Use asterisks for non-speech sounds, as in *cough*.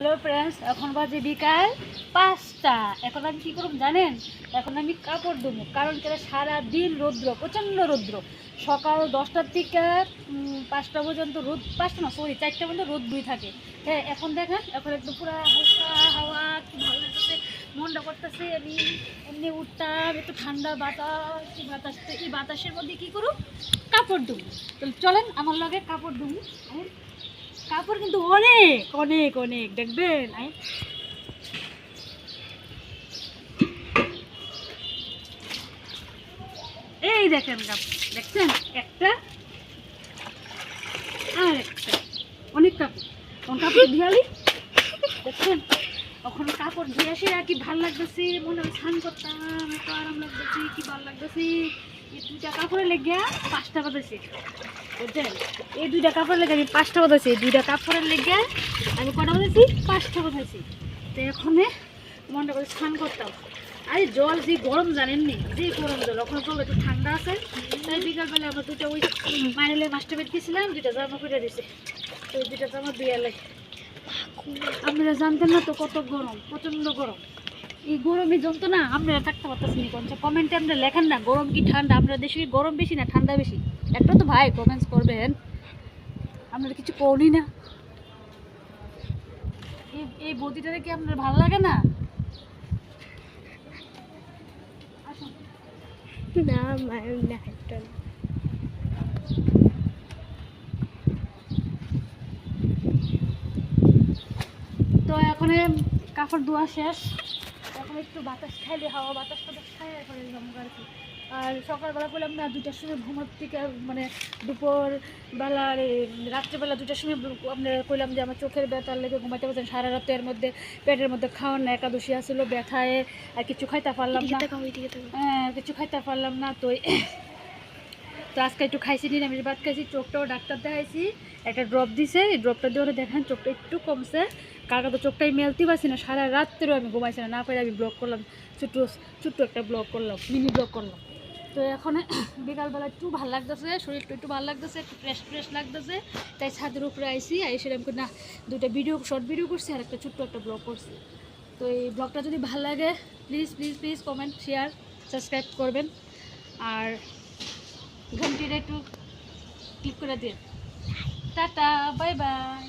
Hello friends এখন বাজে বিকাল পাঁচটা। এখন আমি কী করব জানেন? এখন আমি কাপড় দেবো কারণ কেন সারা দিন রৌদ্র, প্রচণ্ড রৌদ্র। সকাল দশটার থেকে পাঁচটা পর্যন্ত রোদ, পাঁচটা না সরি চারটা পর্যন্ত রোদ দুই থাকে। হ্যাঁ এখন দেখেন, এখন একটু পুরো হালকা হাওয়া, কি ভালো লাগতেছে, মনটা করতেছে, আমি এমনি উঠতাম, একটু ঠান্ডা বাতাস বাতাস এই বাতাসের মধ্যে কী করুন কাপড় দেবো চলেন, আমার লগে কাপড় দেবো কাপড় কিন্তু অনেক অনেক অনেক, দেখবেন? এই দেখেন কাপড় দেখছেন? একটা আর একটা। অনেক কাপড়। কাপড় দিয়ালি? দেখছেন? তখন কাপড় ধুয়ে আসে আর কি ভালো লাগতেছে, মনে হয় স্নান করতাম, এত আরাম লাগতেছে, কি ভালো লাগতেছে। এই দুইটা কাপড়ে লেগে পাঁচটা বাজাইছে। বুঝছেন? এই দুইটা কাপড় লেগে আমি পাঁচটা বাজাইছি। এই দুইটা কাপড়ের লেগে আমি কটা বাজাইছি? পাঁচটা বাজাইছি। তো এখানে মনটা করে স্নান করতাম আরে জল যে গরম জানেননি যে গরম জল, ওখানে জল একটু ঠান্ডা আছে। তাই বিকালবেলা আমরা দুটো ওই মাইনেলে মাস্টার বেড গেছিলাম দুইটা জামা করে দিছে। তো দুইটা জামা দুইয়ালে আপনারা জানতেন না তো কত গরম, প্রচণ্ড গরম। এই গরমে না আপনারা থাকতে পারতেছেন না কোন। কমেন্টে আপনারা লেখেন না গরম কি ঠান্ডা? আপনার দেশে কি গরম বেশি না ঠান্ডা বেশি? একটা তো ভাই কমেন্টস করবেন আপনারা কিছু করি না। এই এই বদিটারে কি আপনার ভালো লাগে না? আসুন না মায়ের না। তো এখন কাপড় ধোয়া শেষ। এখন একটু বাতাস খাইলে হাওয়া বাতাস টাতাস খাই যাব আর কি আর সকালবেলা করলাম না দুটার সময় ঘুমার থেকে মানে দুপুর বেলা রাত্রেবেলা দুটার সময় আমরা কইলাম যে আমার চোখের ব্যথার লেগে ঘুমাইতে পারছেন সারা রাত এর মধ্যে পেটের মধ্যে খাওয়ার না একাদশী আসলো ব্যথায় আর কিছু খাইতে পারলাম না। হ্যাঁ, কিছু খাইতে পারলাম না তো তো আজকে একটু খাইছি, নিরামিষ ভাত খাইছি, চোখটাও ডাক্তার দেখাইছি। একটা ড্রপ দিছে, এই ড্রপটা দিয়ে দেখেন চোখটা একটু কমছে। কালকে তো চোখটাই মেলতে পারছি না, সারা রাত্রেও আমি ঘুমাইছি না না পারে আমি ব্লক করলাম, ছোট্ট ছোট্ট একটা ব্লক করলাম মিনি ব্লক করলাম। তো এখন *coughs* বিকালবেলা একটু ভালো লাগতেছে শরীরটা একটু ভালো লাগতেছে, একটু ফ্রেশ ফ্রেশ লাগতেছে, তাই ছাদের উপরে আইসি এরকম করে না দুটো ভিডিও শর্ট ভিডিও করছি আর একটা ছোট্ট একটা ব্লগ করছি। তো এই ব্লগটা যদি ভালো লাগে please please please comment share subscribe করবেন। আর ঘন্টিটা একটু ক্লিক করে দিন। Tata bye bye